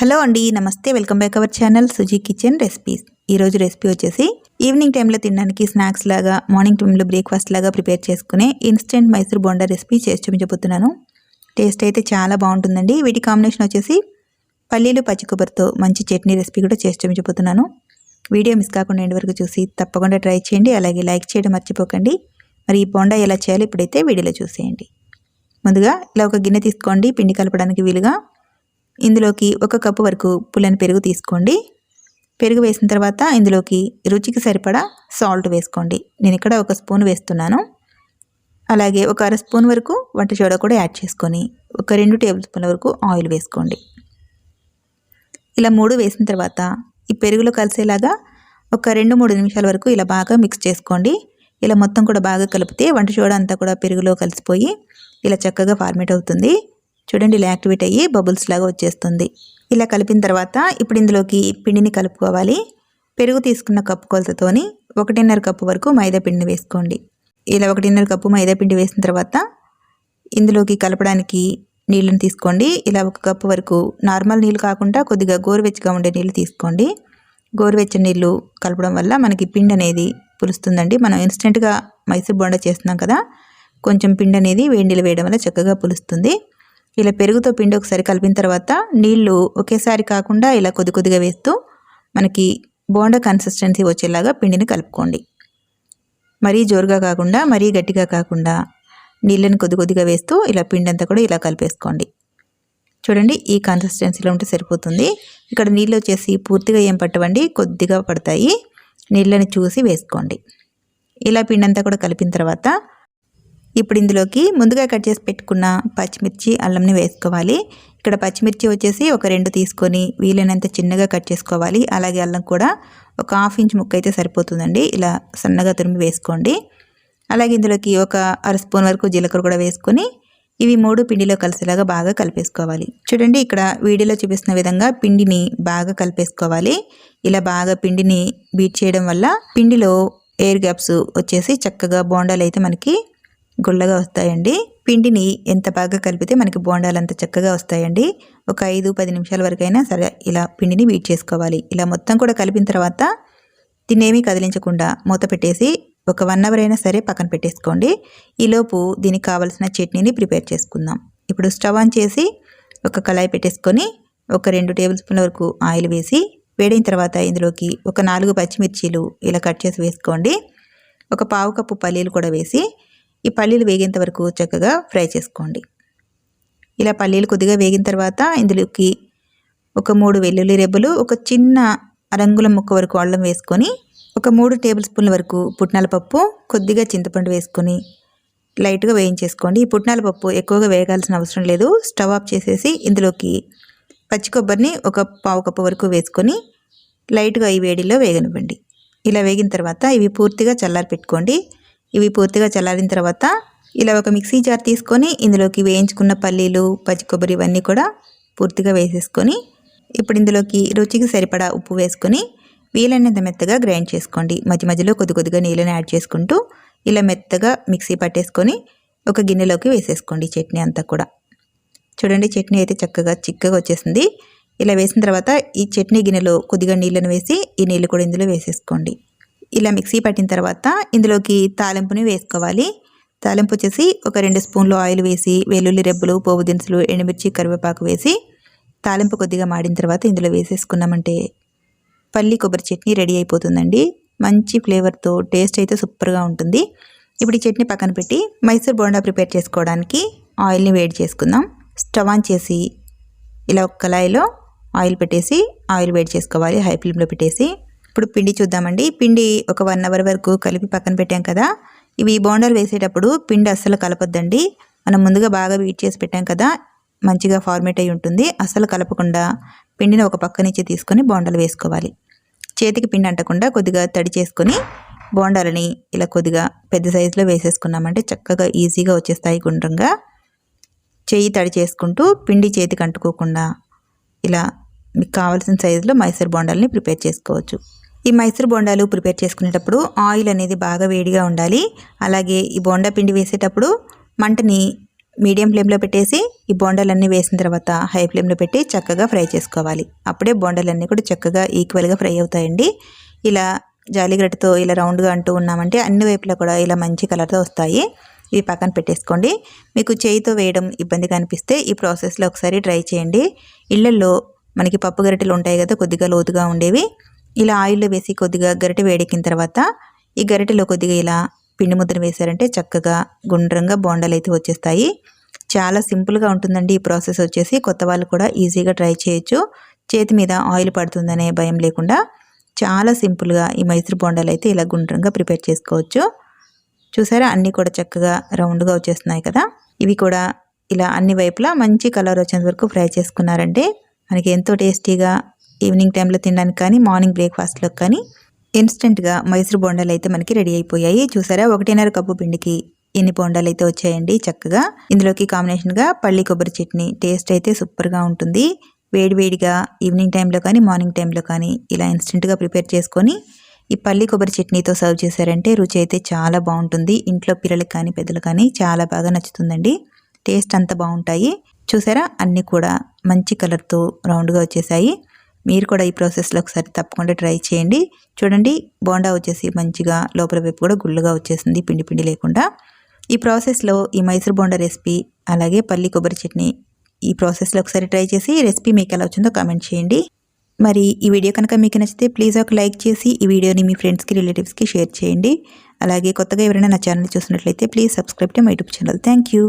Hello అండి నమస్తే. Welcome back our channel Suji kitchen recipes. ఈరోజు రెసిపీ వచ్చేసి ఈవినింగ్ టైంలో తినడానికి స్నాక్స్ లాగా మార్నింగ్ టైంలో బ్రేక్ఫాస్ట్ లాగా ప్రిపేర్ చేసుకునే ఇన్స్టెంట్ మైసూర్ బోండా రెసిపీ చేసి చూపించబోతున్నాను. టేస్ట్ అయితే చాలా బాగుంటుందండి. వీటి కాంబినేషన్ వచ్చేసి పల్లీలు పచ్చి కొబ్బరితో మంచి చట్నీ రెసిపీ కూడా చేసి చూపించబోతున్నాను. వీడియో మిస్ కాకుండా ఎండ్ వరకు చూసి తప్పకుండా ట్రై చేయండి. అలాగే లైక్ చేయడం మర్చిపోకండి. మరి ఈ బోండా ఎలా చేయాలో ఇప్పుడైతే వీడియోలో చూసేయండి. ముందుగా ఇలా ఒక గిన్నె తీసుకోండి. పిండి కలపడానికి వీలుగా ఇందులోకి ఒక కప్పు వరకు పుల్లని పెరుగు తీసుకోండి. పెరుగు వేసిన తర్వాత ఇందులోకి రుచికి సరిపడా సాల్ట్ వేసుకోండి. నేను ఇక్కడ ఒక స్పూన్ వేస్తున్నాను. అలాగే ఒక అర స్పూన్ వరకు వంట సోడా కూడా యాడ్ చేసుకొని ఒక రెండు టేబుల్ స్పూన్ల వరకు ఆయిల్ వేసుకోండి. ఇలా మూడు వేసిన తర్వాత ఈ పెరుగులో కలిసేలాగా ఒక రెండు మూడు నిమిషాల వరకు ఇలా బాగా మిక్స్ చేసుకోండి. ఇలా మొత్తం కూడా బాగా కలిపితే వంట సోడా అంతా కూడా పెరుగులో కలిసిపోయి ఇలా చక్కగా ఫార్మేట్ అవుతుంది. చూడండి ఇలా యాక్టివేట్ అయ్యి బబుల్స్ లాగా వచ్చేస్తుంది. ఇలా కలిపిన తర్వాత ఇప్పుడు ఇందులోకి పిండిని కలుపుకోవాలి. పెరుగు తీసుకున్న కప్పు కొలతతోని ఒకటిన్నర కప్పు వరకు మైదా పిండిని వేసుకోండి. ఇలా ఒకటిన్నర కప్పు మైదా పిండి వేసిన తర్వాత ఇందులోకి కలపడానికి నీళ్ళని తీసుకోండి. ఇలా ఒక కప్పు వరకు నార్మల్ నీళ్ళు కాకుండా కొద్దిగా గోరువెచ్చగా ఉండే నీళ్ళు తీసుకోండి. గోరువెచ్చని నీళ్ళు కలపడం వల్ల మనకి పిండి అనేది పులుస్తుందండి. మనం ఇన్స్టెంట్గా మైసూర్ బొండ చేస్తున్నాం కదా కొంచెం పిండి అనేది వేడి నీళ్ళు వేయడం వల్ల చక్కగా పులుస్తుంది. ఇలా పెరుగుతో పిండి ఒకసారి కలిపిన తర్వాత నీళ్ళు ఒకేసారి కాకుండా ఇలా కొద్ది కొద్దిగా వేస్తూ మనకి బోండా కన్సిస్టెన్సీ వచ్చేలాగా పిండిని కలుపుకోండి. మరీ జోరుగా కాకుండా మరీ గట్టిగా కాకుండా నీళ్ళని కొద్ది కొద్దిగా వేస్తూ ఇలా పిండి అంతా కూడా ఇలా కలిపేసుకోండి. చూడండి ఈ కన్సిస్టెన్సీలో ఉంటే సరిపోతుంది. ఇక్కడ నీళ్ళు వచ్చేసి పూర్తిగా ఏం పట్టవండి కొద్దిగా పడతాయి. నీళ్ళని చూసి వేసుకోండి. ఇలా పిండి అంతా కూడా కలిపిన తర్వాత ఇప్పుడు ఇందులోకి ముందుగా కట్ చేసి పెట్టుకున్న పచ్చిమిర్చి అల్లంని వేసుకోవాలి. ఇక్కడ పచ్చిమిర్చి వచ్చేసి ఒక రెండు తీసుకొని వీలైనంత చిన్నగా కట్ చేసుకోవాలి. అలాగే అల్లం కూడా ఒక హాఫ్ ఇంచ్ ముక్క అయితే సరిపోతుందండి. ఇలా సన్నగా తురిమి వేసుకోండి. అలాగే ఇందులోకి ఒక అర స్పూన్ వరకు జీలకర్ర కూడా వేసుకొని ఇవి మూడు పిండిలో కలిసేలాగా బాగా కలిపేసుకోవాలి. చూడండి ఇక్కడ వీడియోలో చూపిస్తున్న విధంగా పిండిని బాగా కలిపేసుకోవాలి. ఇలా బాగా పిండిని బీట్ చేయడం వల్ల పిండిలో ఎయిర్ గ్యాప్స్ వచ్చేసి చక్కగా బోండాలు అయితే మనకి గుల్లగా వస్తాయండి. పిండిని ఎంత బాగా కలిపితే మనకి బోండాలు అంత చక్కగా వస్తాయండి. ఒక ఐదు పది నిమిషాల వరకైనా సరే ఇలా పిండిని వీట్ చేసుకోవాలి. ఇలా మొత్తం కూడా కలిపిన తర్వాత దీన్నేమీ కదిలించకుండా మూత పెట్టేసి ఒక వన్ అవర్ అయినా సరే పక్కన పెట్టేసుకోండి. ఈలోపు దీనికి కావలసిన చట్నీని ప్రిపేర్ చేసుకుందాం. ఇప్పుడు స్టవ్ ఆన్ చేసి ఒక కళాయి పెట్టేసుకొని ఒక రెండు టేబుల్ స్పూన్ల వరకు ఆయిల్ వేసి వేడిన తర్వాత ఇందులోకి ఒక నాలుగు పచ్చిమిర్చీలు ఇలా కట్ చేసి వేసుకోండి. ఒక పావు కప్పు పల్లీలు కూడా వేసి ఈ పల్లీలు వేగేంత వరకు చక్కగా ఫ్రై చేసుకోండి. ఇలా పల్లీలు కొద్దిగా వేగిన తర్వాత ఇందులోకి ఒక మూడు వెల్లుల్లి రెబ్బలు ఒక చిన్న రంగుల ముక్క వరకు అల్లం వేసుకొని ఒక మూడు టేబుల్ స్పూన్ల వరకు పుట్నాల పప్పు కొద్దిగా చింతపండు వేసుకొని లైట్గా వేయించేసుకోండి. ఈ పుట్నాల పప్పు ఎక్కువగా వేగాల్సిన అవసరం లేదు. స్టవ్ ఆఫ్ చేసేసి ఇందులోకి పచ్చి కొబ్బరిని ఒక పావు కప్పు వరకు వేసుకొని లైట్గా ఈ వేడిలో వేగనివ్వండి. ఇలా వేగిన తర్వాత ఇవి పూర్తిగా చల్లారి పెట్టుకోండి. ఇవి పూర్తిగా చల్లారిన తర్వాత ఇలా ఒక మిక్సీ జార్ తీసుకొని ఇందులోకి వేయించుకున్న పల్లీలు పచ్చి కొబ్బరి ఇవన్నీ కూడా పూర్తిగా వేసేసుకొని ఇప్పుడు ఇందులోకి రుచికి సరిపడా ఉప్పు వేసుకొని వీలైనంత మెత్తగా గ్రైండ్ చేసుకోండి. మధ్య మధ్యలో కొద్ది కొద్దిగా నీళ్ళని యాడ్ చేసుకుంటూ ఇలా మెత్తగా మిక్సీ పట్టేసుకొని ఒక గిన్నెలోకి వేసేసుకోండి చట్నీ అంతా కూడా. చూడండి చట్నీ అయితే చక్కగా చిక్కగా వచ్చేసింది. ఇలా వేసిన తర్వాత ఈ చట్నీ గిన్నెలో కొద్దిగా నీళ్ళను వేసి ఈ నీళ్ళు కూడా ఇందులో వేసేసుకోండి. ఇలా మిక్సీ పట్టిన తర్వాత ఇందులోకి తాలింపుని వేసుకోవాలి. తాలింపు వచ్చేసి ఒక రెండు స్పూన్లు ఆయిల్ వేసి వెల్లుల్లి రెబ్బలు పోపు దినుసులు ఎండుమిర్చి కరివేపాకు వేసి తాలింపు కొద్దిగా మాడిన తర్వాత ఇందులో వేసేసుకున్నామంటే పల్లి కొబ్బరి చట్నీ రెడీ అయిపోతుందండి. మంచి ఫ్లేవర్తో టేస్ట్ అయితే సూపర్గా ఉంటుంది. ఇప్పుడు ఈ చట్నీ పక్కన పెట్టి మైసూర్ బోండా ప్రిపేర్ చేసుకోవడానికి ఆయిల్ని వేడి చేసుకుందాం. స్టవ్ ఆన్ చేసి ఇలా ఒక కళాయిలో ఆయిల్ పెట్టేసి ఆయిల్ వేడి చేసుకోవాలి హై ఫ్లేమ్లో పెట్టేసి. ఇప్పుడు పిండి చూద్దామండి. పిండి ఒక వన్ అవర్ వరకు కలిపి పక్కన పెట్టాం కదా. ఇవి బోండాలు వేసేటప్పుడు పిండి అస్సలు కలపొద్దండి. మనం ముందుగా బాగా వీట్ చేసి పెట్టాం కదా. మంచిగా ఫార్మేట్ అయి ఉంటుంది. అస్సలు కలపకుండా పిండిని ఒక పక్క నుంచి తీసుకొని బోండాలు వేసుకోవాలి. చేతికి పిండి అంటకుండా కొద్దిగా తడి చేసుకొని బోండాలని ఇలా కొద్దిగా పెద్ద సైజులో వేసేసుకున్నామంటే చక్కగా ఈజీగా వచ్చేస్తాయి గుండ్రంగా. చేయి తడి చేసుకుంటూ పిండి చేతికి అంటుకోకుండా ఇలా మీకు కావాల్సిన సైజులో మైసూర్ బోండాలని ప్రిపేర్ చేసుకోవచ్చు. ఈ మైసూర్ బోండాలు ప్రిపేర్ చేసుకునేటప్పుడు ఆయిల్ అనేది బాగా వేడిగా ఉండాలి. అలాగే ఈ బోండా పిండి వేసేటప్పుడు మంటని మీడియం ఫ్లేమ్లో పెట్టేసి ఈ బోండాలన్నీ వేసిన తర్వాత హై ఫ్లేమ్లో పెట్టి చక్కగా ఫ్రై చేసుకోవాలి. అప్పుడే బోండాలన్నీ కూడా చక్కగా ఈక్వల్గా ఫ్రై అవుతాయండి. ఇలా జాలిగడ్డతో ఇలా రౌండ్గా అంటూ ఉన్నామంటే అన్ని వైపులా కూడా ఇలా మంచి కలర్తో వస్తాయి. ఇవి పక్కన పెట్టేసుకోండి. మీకు చేయితో వేయడం ఇబ్బందిగా అనిపిస్తే ఈ ప్రాసెస్లో ఒకసారి ట్రై చేయండి. ఇళ్ళల్లో మనకి పప్పు గరిటెలు ఉంటాయి కదా కొద్దిగా లోతుగా ఉండేవి. ఇలా ఆయిల్లో వేసి కొద్దిగా గరిటె వేడెక్కిన తర్వాత ఈ గరిటెలో కొద్దిగా ఇలా పిండి ముద్ర వేశారంటే చక్కగా గుండ్రంగా బోండాలు అయితే వచ్చేస్తాయి. చాలా సింపుల్గా ఉంటుందండి ఈ ప్రాసెస్ వచ్చేసి. కొత్త వాళ్ళు కూడా ఈజీగా ట్రై చేయొచ్చు. చేతి మీద ఆయిల్ పడుతుందనే భయం లేకుండా చాలా సింపుల్గా ఈ మైసూర్ బోండాలు అయితే ఇలా గుండ్రంగా ప్రిపేర్ చేసుకోవచ్చు. చూసారా? అన్నీ కూడా చక్కగా రౌండ్గా వచ్చేస్తున్నాయి కదా? ఇవి కూడా ఇలా అన్ని వైపులా మంచి కలర్ వచ్చేంత వరకు ఫ్రై చేసుకున్నారంటే మనకి ఎంతో టేస్టీగా ఈవినింగ్ టైంలో తినడానికి కానీ మార్నింగ్ బ్రేక్ఫాస్ట్లో కానీ ఇన్స్టెంట్గా మైసూర్ బోండాలు అయితే మనకి రెడీ అయిపోయాయి. చూసారా? ఒకటిన్నర కప్పు పిండికి ఎన్ని బోండాలు అయితే వచ్చాయండి? చక్కగా ఇందులోకి కాంబినేషన్గా పల్లి కొబ్బరి చట్నీ టేస్ట్ అయితే సూపర్గా ఉంటుంది. వేడివేడిగా ఈవినింగ్ టైంలో కానీ మార్నింగ్ టైంలో కానీ ఇలా ఇన్స్టెంట్గా ప్రిపేర్ చేసుకొని ఈ పల్లి కొబ్బరి చట్నీతో సర్వ్ చేశారంటే రుచి అయితే చాలా బాగుంటుంది. ఇంట్లో పిల్లలకి కానీ పెద్దలు కానీ చాలా బాగా నచ్చుతుందండి. టేస్ట్ అంత బాగుంటాయి. చూసారా? అన్నీ కూడా మంచి కలర్తో రౌండ్గా వచ్చేసాయి. మీరు కూడా ఈ ప్రాసెస్లో ఒకసారి తప్పకుండా ట్రై చేయండి. చూడండి బోండా వచ్చేసి మంచిగా లోపల వైపు కూడా గుళ్ళుగా వచ్చేసింది పిండి పిండి లేకుండా. ఈ ప్రాసెస్లో ఈ మైసూర్ బోండా రెసిపీ అలాగే పల్లి కొబ్బరి చట్నీ ఈ ప్రాసెస్లో ఒకసారి ట్రై చేసి ఈ రెసిపీ మీకు ఎలా వచ్చిందో కామెంట్ చేయండి. మరి ఈ వీడియో కనుక మీకు నచ్చితే ప్లీజ్ ఒక లైక్ చేసి ఈ వీడియోని మీ ఫ్రెండ్స్కి రిలేటివ్స్కి షేర్ చేయండి. అలాగే కొత్తగా ఎవరైనా నా ఛానల్ చూసినట్లయితే please subscribe to my YouTube channel. Thank you.